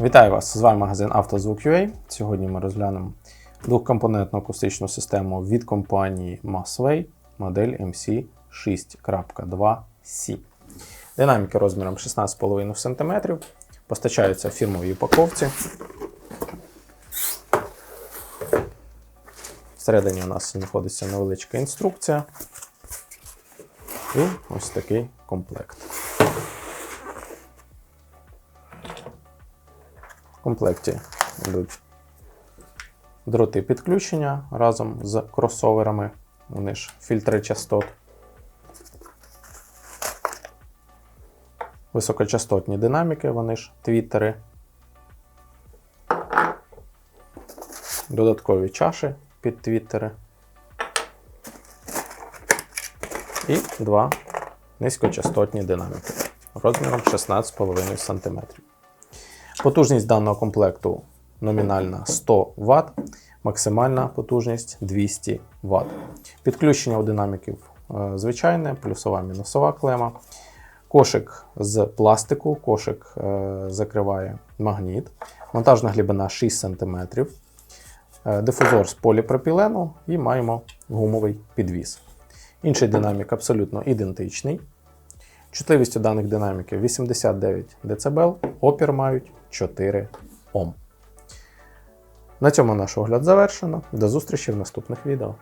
Вітаю вас! З вами магазин «Автозвук.UA». Сьогодні ми розглянемо двохкомпонентну акустичну систему від компанії Massway модель MC6.2C. Динаміки розміром 16,5 см. Постачаються в фірмовій упаковці. Всередині у нас знаходиться невеличка інструкція. І ось такий комплект. Комплекті йдуть дроти підключення разом з кросоверами. Вони ж фільтри частот. Високочастотні динаміки, вони ж твіттери. Додаткові чаші під твіттери. І два низькочастотні динаміки розміром 16,5 см. Потужність даного комплекту номінальна 100 Вт, максимальна потужність 200 Вт. Підключення у динаміків е, звичайне, плюсова мінусова клема. Кошик з пластику, кошик е, закриває магніт, монтажна глибина 6 см, е, дифузор з поліпропілену і маємо гумовий підвіс. Інший динамік абсолютно ідентичний. Чутливість у даних динаміків 89 дБ, опір мають 4 Ом. На цьому наш огляд завершено. До зустрічі в наступних відео.